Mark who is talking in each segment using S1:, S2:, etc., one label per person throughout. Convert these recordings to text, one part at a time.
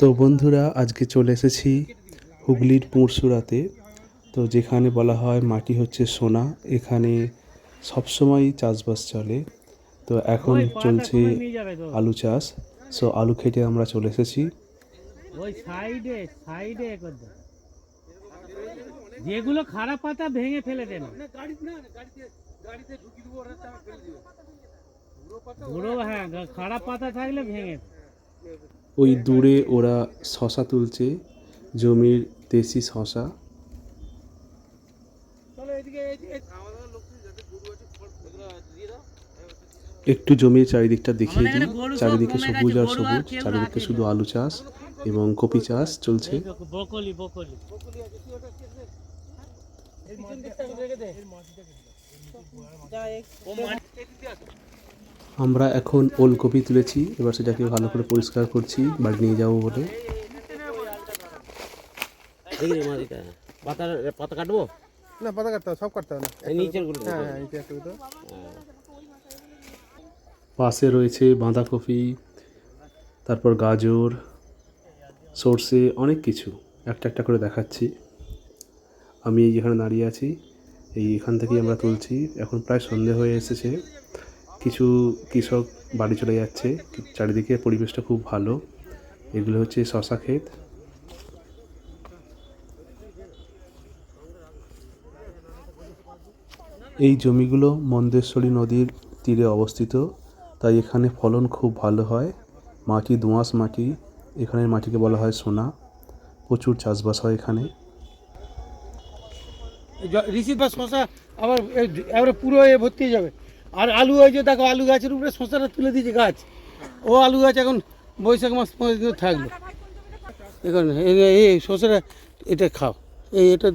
S1: তো বন্ধুরা আজকে চলে এসেছি হুগলির পুরসুরাতে তো যেখানে বলা হয় মাটি হচ্ছে সোনা এখানে সবসময় চাষবাস চলে। তো এখন চলছে আলু চাষ। সো আলু খেটে আমরা চলে এসেছি।
S2: যেগুলো খারাপ পাতা ভেঙে ফেলে দেন হ্যাঁ খারাপ পাতা থাকলে ভেঙে।
S1: ওই দূরে ওরা শশা তুলছে জমির দেশি শশা। একটু জমির চারিদিকটা দেখিয়ে দিই। চারিদিকে সবুজ আর সবুজ চারিদিকে শুধু আলু চাষ এবং কপি চাষ চলছে।
S2: বকলি
S1: আমরা এখন ওলকপি তুলেছি এবার সেটাকে ভালো করে পরিষ্কার করছি বাড়ি নিয়ে যাব বলে।
S3: মাদিটা পাতার পাতা কাটবো?
S4: না পাতা কাটতে হবে সব কাটতে হবে না। হ্যাঁ হ্যাঁ একটু
S1: পাশে রয়েছে বাঁধাকপি তারপর গাজর সর্ষে অনেক কিছু। একটা একটা করে দেখাচ্ছি। আমি এই যেখানে দাঁড়িয়ে আছি এই এখান থেকেই আমরা তুলছি। এখন প্রায় সন্ধে হয়ে এসেছে। কিছু কৃষক বাড়ি চলে যাচ্ছে। চারিদিকে পরিবেশটা খুব ভালো। এগুলো হচ্ছে শশা ক্ষেত। এই জমিগুলো মন্দেশ্বরী নদীর তীরে অবস্থিত। তাই এখানে ফলন খুব ভালো হয়। মাটি, দোঁয়াশ মাটি এখানের মাটিকে বলা হয় সোনা। প্রচুর চাষবাস হয় এখানে।
S4: শশা আবার পুরো এ ভর্তি হয়ে যাবে। আর আলু ওই যে দেখো, আলু গাছের উপরে শশাটা তুলে দিয়েছে গাছ। ও আলু গাছ এখন বৈশাখ মাস পর্যন্ত থাকবে। এখন এই- শশাটা, এটা খাও। এই এটা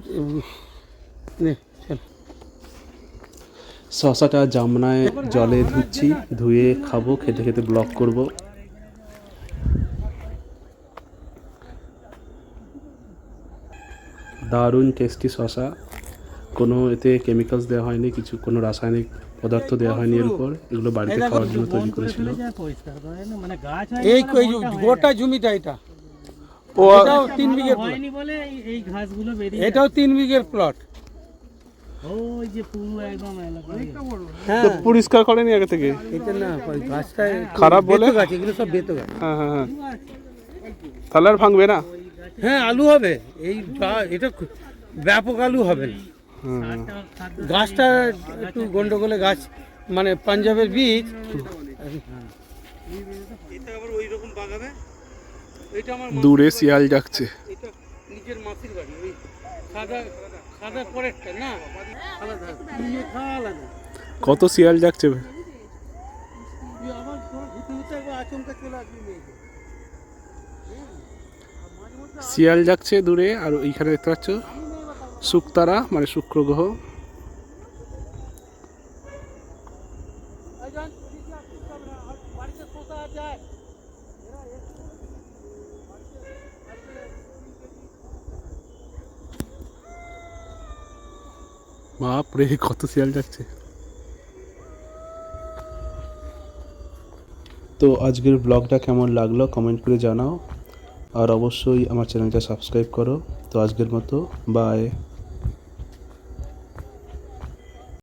S1: শশাটা জামনায় জলে ধুচ্ছি, ধুয়ে খাব, খেতে খেতে ব্লক করব। দারুণ টেস্টি শশা। কোনো এতে কেমিক্যালস দেওয়া হয়নি, কিছু কোনো রাসায়নিক পদার্থ দেওয়া হয়নি এর উপর এগুলো বাড়িতে খাওয়ার জন্য তৈরি করেছিল।
S2: মানে
S4: এই এই গোটা জমিটা এটা?
S1: ও
S4: এটাও তিন বিঘের এটাও তিন বিঘের প্লট
S2: ওই যে পুরো একদম এলাকা
S4: হ্যাঁ।
S1: পরিষ্কার করেনি আগে থেকে?
S4: না
S1: খারাপ বলে?
S4: গাছ এগুলো সব বেতো গাছ।
S1: হ্যাঁ হ্যাঁ হ্যাঁ। তাহলে আর ভাঙবে না?
S4: হ্যাঁ আলু হবে। এই এটা ব্যাপক আলু হবে। না গাছটা একটু গন্ডগোলে গাছ মানে পাঞ্জাবের বীজ। এটা আবার ওই রকম বাগাবে এটা আমার
S1: দূরে শিয়াল ডাকছে।
S4: নিজের মাসির বাড়ি ওই সাদা সাদা পরেরটা না? আলাদা খাওয়া আলাদা।
S1: কত শিয়াল ডাকছে শিয়াল যাচ্ছে দূরে আর ওইখানে দেখতে পাচ্ছ শুকতারা মানে শুক্র গ্রহ।
S4: বাড়িতে শোষা যায়
S1: বাপ রে, কত শিয়াল যাচ্ছে। তো আজকের ব্লগটা কেমন লাগল কমেন্ট করে জানাও। আর অবশ্যই আমার চ্যানেলটা সাবস্ক্রাইব করো। তো আজকের মতো, বাই।